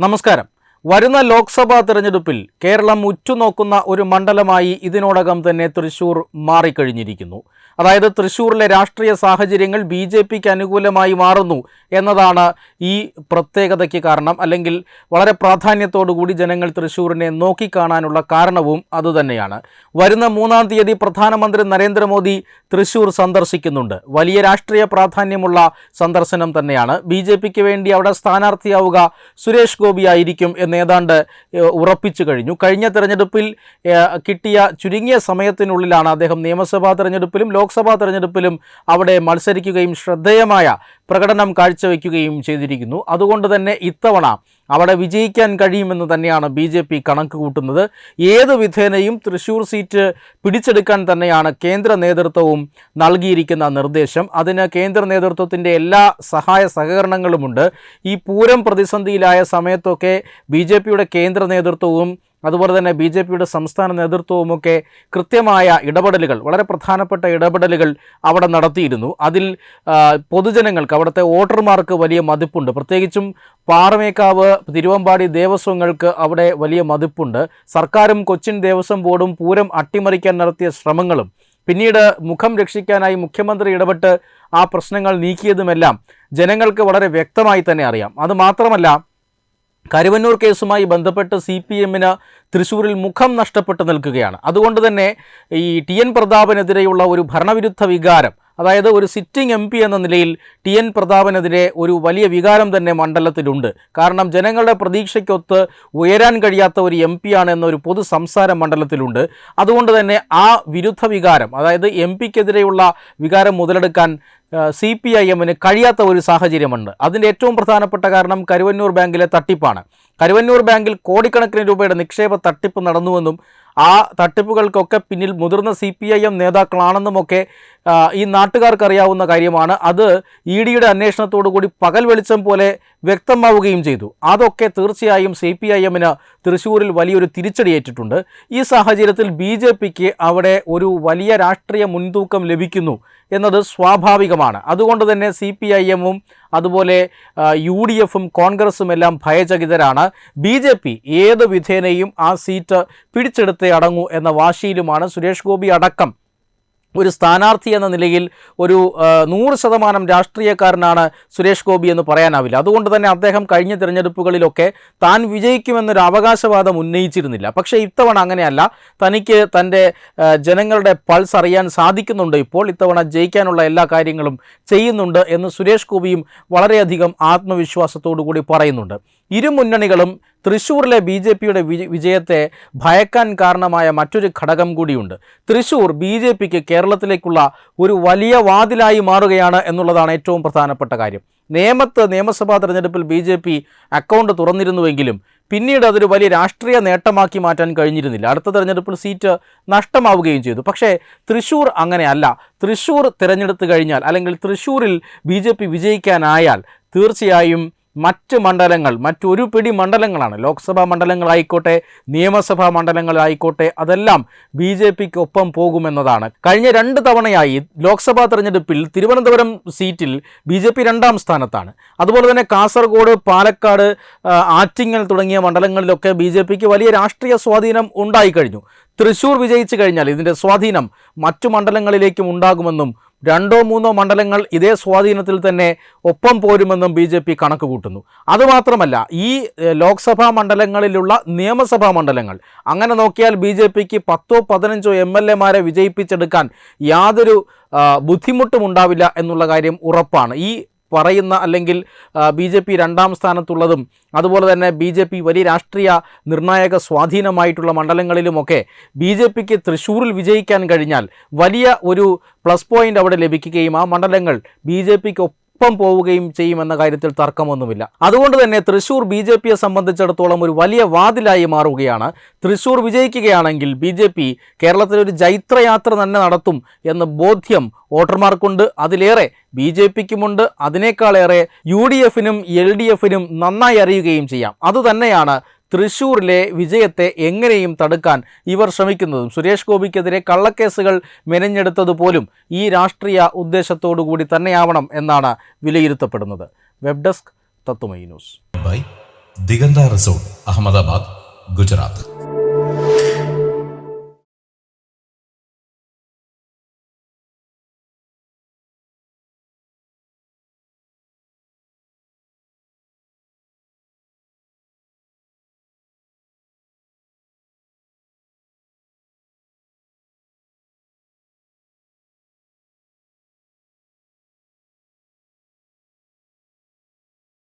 നമസ്കാരം. വരുന്ന ലോക്സഭാ തെരഞ്ഞെടുപ്പിൽ കേരളം ഉറ്റുനോക്കുന്ന ഒരു മണ്ഡലമായി ഇതിനോടകം തന്നെ തൃശൂർ മാറിക്കഴിഞ്ഞിരിക്കുന്നു. അതായത് തൃശ്ശൂരിലെ രാഷ്ട്രീയ സാഹചര്യങ്ങൾ ബി ജെ പിക്ക് അനുകൂലമായി മാറുന്നു എന്നതാണ് ഈ പ്രത്യേകതയ്ക്ക് കാരണം. അല്ലെങ്കിൽ വളരെ പ്രാധാന്യത്തോടുകൂടി ജനങ്ങൾ തൃശൂരിനെ നോക്കിക്കാണാനുള്ള കാരണവും അതുതന്നെയാണ്. വരുന്ന മൂന്നാം തീയതി പ്രധാനമന്ത്രി നരേന്ദ്രമോദി തൃശ്ശൂർ സന്ദർശിക്കുന്നുണ്ട്. വലിയ രാഷ്ട്രീയ പ്രാധാന്യമുള്ള സന്ദർശനം തന്നെയാണ്. ബി ജെ പിക്ക് വേണ്ടി അവിടെ സ്ഥാനാർത്ഥിയാവുക സുരേഷ് ഗോപി ആയിരിക്കും എന്ന് ഏതാണ്ട് ഉറപ്പിച്ചു കഴിഞ്ഞു. കഴിഞ്ഞ തെരഞ്ഞെടുപ്പിൽ കിട്ടിയ ചുരുങ്ങിയ സമയത്തിനുള്ളിലാണ് അദ്ദേഹം നിയമസഭാ തെരഞ്ഞെടുപ്പിലും ലോക്സഭാ തെരഞ്ഞെടുപ്പിലും അവിടെ മത്സരിക്കുകയും ശ്രദ്ധേയമായ പ്രകടനം കാഴ്ചവെക്കുകയും ചെയ്തിരിക്കുന്നു. അതുകൊണ്ട് തന്നെ ഇത്തവണ അവിടെ വിജയിക്കാൻ കഴിയുമെന്ന് തന്നെയാണ് ബി ജെ പി കണക്ക് കൂട്ടുന്നത്. ഏത് വിധേനയും തൃശൂർ സീറ്റ് പിടിച്ചെടുക്കാൻ തന്നെയാണ് കേന്ദ്ര നേതൃത്വവും നൽകിയിരിക്കുന്ന നിർദ്ദേശം. അതിന് കേന്ദ്ര നേതൃത്വത്തിന്റെ എല്ലാ സഹായ സഹകരണങ്ങളുമുണ്ട്. ഈ പൂരം പ്രതിസന്ധിയിലായ സമയത്തൊക്കെ ബി കേന്ദ്ര നേതൃത്വവും അതുപോലെ തന്നെ ബി ജെ പിയുടെ സംസ്ഥാന നേതൃത്വവുമൊക്കെ കൃത്യമായ ഇടപെടലുകൾ വളരെ പ്രധാനപ്പെട്ട ഇടപെടലുകൾ അവിടെ നടത്തിയിരുന്നു. അതിൽ പൊതുജനങ്ങൾക്ക് അവിടുത്തെ വോട്ടർമാർക്ക് വലിയ മതിപ്പുണ്ട്. പ്രത്യേകിച്ചും പാറമേക്കാവ് തിരുവമ്പാടി ദേവസ്വങ്ങൾക്ക് അവിടെ വലിയ മതിപ്പുണ്ട്. സർക്കാരും കൊച്ചിൻ ദേവസ്വം ബോർഡും പൂരം അട്ടിമറിക്കാൻ നടത്തിയ ശ്രമങ്ങളും പിന്നീട് മുഖം രക്ഷിക്കാനായി മുഖ്യമന്ത്രി ഇടപെട്ട് ആ പ്രശ്നങ്ങൾ നീക്കിയതുമെല്ലാം ജനങ്ങൾക്ക് വളരെ വ്യക്തമായി തന്നെ അറിയാം. അത് മാത്രമല്ല കരുവന്നൂർ കേസുമായി ബന്ധപ്പെട്ട് സി പി എമ്മിന് തൃശ്ശൂരിൽ മുഖം നഷ്ടപ്പെട്ടു നിൽക്കുകയാണ്. അതുകൊണ്ട് തന്നെ ഈ ടി എൻ പ്രതാപനെതിരെയുള്ള ഒരു ഭരണവിരുദ്ധ വികാരം അതായത് ഒരു സിറ്റിംഗ് എം പി എന്ന നിലയിൽ ടി എൻ പ്രതാപനെതിരെ ഒരു വലിയ വികാരം തന്നെ മണ്ഡലത്തിലുണ്ട്. കാരണം ജനങ്ങളുടെ പ്രതീക്ഷയ്ക്കൊത്ത് ഉയരാൻ കഴിയാത്ത ഒരു എം പി ആണ് എന്നൊരു പൊതു സംസാരം മണ്ഡലത്തിലുണ്ട്. അതുകൊണ്ട് തന്നെ ആ വിരുദ്ധ വികാരം അതായത് എം പിക്കെതിരെയുള്ള വികാരം മുതലെടുക്കാൻ സി പി ഐ എമ്മിന് കഴിയാത്ത ഒരു സാഹചര്യമുണ്ട്. അതിന്റെ ഏറ്റവും പ്രധാനപ്പെട്ട കാരണം കരുവന്നൂർ ബാങ്കിലെ തട്ടിപ്പാണ്. കരുവന്നൂർ ബാങ്കിൽ കോടിക്കണക്കിന് രൂപയുടെ നിക്ഷേപ തട്ടിപ്പ് നടന്നുവെന്നും ആ തട്ടിപ്പുകൾക്കൊക്കെ പിന്നിൽ മുതിർന്ന സി പി ഐ എം നേതാക്കളാണെന്നുമൊക്കെ ഈ നാട്ടുകാർക്ക് അറിയാവുന്ന കാര്യമാണ്. അത് ഇ ഡിയുടെ അന്വേഷണത്തോടു കൂടി പകൽ വെളിച്ചം പോലെ വ്യക്തമാവുകയും ചെയ്തു. അതൊക്കെ തീർച്ചയായും സി പി ഐ എമ്മിന് തൃശ്ശൂരിൽ വലിയൊരു തിരിച്ചടിയേറ്റിട്ടുണ്ട് ഈ സാഹചര്യത്തിൽ ബി ജെ പിക്ക് അവിടെ ഒരു വലിയ രാഷ്ട്രീയ മുൻതൂക്കം ലഭിക്കുന്നു എന്നത് സ്വാഭാവികമാണ്. അതുകൊണ്ട് തന്നെ സി പി ഐ എമ്മും അതുപോലെ യു ഡി എഫും കോൺഗ്രസും എല്ലാം ഭയചകിതരാണ്. ബി ജെ പി ഏത് വിധേനയും ആ സീറ്റ് പിടിച്ചെടുത്തേ അടങ്ങൂ എന്ന വാശിയിലുമാണ് സുരേഷ് ഗോപി അടക്കം. ഒരു സ്ഥാനാർത്ഥി എന്ന നിലയിൽ ഒരു നൂറ് ശതമാനം രാഷ്ട്രീയക്കാരനാണ് സുരേഷ് ഗോപി എന്ന് പറയാനാവില്ല. അതുകൊണ്ട് തന്നെ അദ്ദേഹം കഴിഞ്ഞ തിരഞ്ഞെടുപ്പുകളിലൊക്കെ താൻ വിജയിക്കുമെന്നൊരു അവകാശവാദം ഉന്നയിച്ചിരുന്നില്ല. പക്ഷേ ഇത്തവണ അങ്ങനെയല്ല. തനിക്ക് തന്റെ ജനങ്ങളുടെ പൾസ് അറിയാൻ സാധിക്കുന്നുണ്ട് ഇപ്പോൾ. ഇത്തവണ ജയിക്കാനുള്ള എല്ലാ കാര്യങ്ങളും ചെയ്യുന്നുണ്ട് എന്ന് സുരേഷ് ഗോപിയും വളരെയധികം ആത്മവിശ്വാസത്തോടു കൂടി പറയുന്നുണ്ട്. ഇരു മുന്നണികളും തൃശ്ശൂരിലെ ബി ജെ പിയുടെ വിജയത്തെ ഭയക്കാൻ കാരണമായ മറ്റൊരു ഘടകം കൂടിയുണ്ട്. തൃശ്ശൂർ ബി ജെ പിക്ക് കേരളത്തിലേക്കുള്ള ഒരു വലിയ വാതിലായി മാറുകയാണ് എന്നുള്ളതാണ് ഏറ്റവും പ്രധാനപ്പെട്ട കാര്യം. നേമത്ത് നിയമസഭാ തെരഞ്ഞെടുപ്പിൽ ബി ജെ പി അക്കൗണ്ട് തുറന്നിരുന്നുവെങ്കിലും പിന്നീട് അതൊരു വലിയ രാഷ്ട്രീയ നേട്ടമാക്കി മാറ്റാൻ കഴിഞ്ഞിരുന്നില്ല. അടുത്ത തെരഞ്ഞെടുപ്പിൽ സീറ്റ് നഷ്ടമാവുകയും ചെയ്തു. പക്ഷേ തൃശ്ശൂർ അങ്ങനെയല്ല. തൃശ്ശൂർ തിരഞ്ഞെടുത്ത് കഴിഞ്ഞാൽ അല്ലെങ്കിൽ തൃശ്ശൂരിൽ ബി ജെ പി വിജയിക്കാനായാൽ തീർച്ചയായും മറ്റ് മണ്ഡലങ്ങൾ മറ്റൊരു പിടി മണ്ഡലങ്ങളാണ്. ലോക്സഭാ മണ്ഡലങ്ങളായിക്കോട്ടെ നിയമസഭാ മണ്ഡലങ്ങളായിക്കോട്ടെ അതെല്ലാം ബി ജെ പിക്ക് ഒപ്പം പോകുമെന്നതാണ്. കഴിഞ്ഞ രണ്ട് തവണയായി ലോക്സഭാ തെരഞ്ഞെടുപ്പിൽ തിരുവനന്തപുരം സീറ്റിൽ ബി ജെ പി രണ്ടാം സ്ഥാനത്താണ്. അതുപോലെ തന്നെ കാസർഗോഡ് പാലക്കാട് ആറ്റിങ്ങൽ തുടങ്ങിയ മണ്ഡലങ്ങളിലൊക്കെ ബി ജെ പിക്ക് വലിയ രാഷ്ട്രീയ സ്വാധീനം ഉണ്ടായിക്കഴിഞ്ഞു തൃശൂർ വിജയിച്ചു കഴിഞ്ഞാൽ ഇതിന്റെ സ്വാധീനം മറ്റു മണ്ഡലങ്ങളിലേക്കും ഉണ്ടാകുമെന്നും രണ്ടോ മൂന്നോ മണ്ഡലങ്ങൾ ഇതേ സ്വാധീനത്തിൽ തന്നെ ഒപ്പം പോരുമെന്നും ബി ജെ പി കണക്ക് കൂട്ടുന്നു. അതുമാത്രമല്ല ഈ ലോക്സഭാ മണ്ഡലങ്ങളിലുള്ള നിയമസഭാ മണ്ഡലങ്ങൾ അങ്ങനെ നോക്കിയാൽ ബി ജെ പിക്ക് പത്തോ പതിനഞ്ചോ എം എൽ എമാരെ വിജയിപ്പിച്ചെടുക്കാൻ യാതൊരു ബുദ്ധിമുട്ടും ഉണ്ടാവില്ല എന്നുള്ള കാര്യം ഉറപ്പാണ്. ഈ പറയുന്ന അല്ലെങ്കിൽ ബി ജെ പി രണ്ടാം സ്ഥാനത്തുള്ളതും അതുപോലെ തന്നെ ബി ജെ പി വലിയ രാഷ്ട്രീയ നിർണായക സ്വാധീനമായിട്ടുള്ള മണ്ഡലങ്ങളിലുമൊക്കെ ബി ജെ പിക്ക് തൃശ്ശൂരിൽ വിജയിക്കാൻ കഴിഞ്ഞാൽ വലിയ ഒരു പ്ലസ് പോയിന്റ് അവിടെ ലഭിക്കുകയും ആ മണ്ഡലങ്ങൾ ബി ജെ പിക്ക് ഒപ്പം പോവുകയും ചെയ്യുമെന്ന കാര്യത്തിൽ തർക്കമൊന്നുമില്ല. അതുകൊണ്ട് തന്നെ തൃശൂർ ബി ജെ പിയെ സംബന്ധിച്ചിടത്തോളം ഒരു വലിയ വാതിലായി മാറുകയാണ്. തൃശൂർ വിജയിക്കുകയാണെങ്കിൽ ബി ജെ പി കേരളത്തിലൊരു ജൈത്രയാത്ര തന്നെ നടത്തും എന്ന ബോധ്യം വോട്ടർമാർക്കുണ്ട്. അതിലേറെ ബി ജെ പിക്കുമുണ്ട്. അതിനേക്കാളേറെ യു ഡി എഫിനും എൽ ഡി എഫിനും നന്നായി അറിയുകയും ചെയ്യാം. അതുതന്നെയാണ് തൃശൂരിലെ വിജയത്തെ എങ്ങനെയും തടുക്കാൻ ഇവർ ശ്രമിക്കുന്നതും. സുരേഷ് ഗോപിക്കെതിരെ കള്ളക്കേസുകൾ മെനഞ്ഞെടുത്തതുപോലും ഈ രാഷ്ട്രീയ ഉദ്ദേശത്തോടു കൂടി തന്നെയാവണം എന്നാണ് വിലയിരുത്തപ്പെടുന്നത്. Web desk Tatwamayi news. Diganta resort Ahmedabad Gujarat.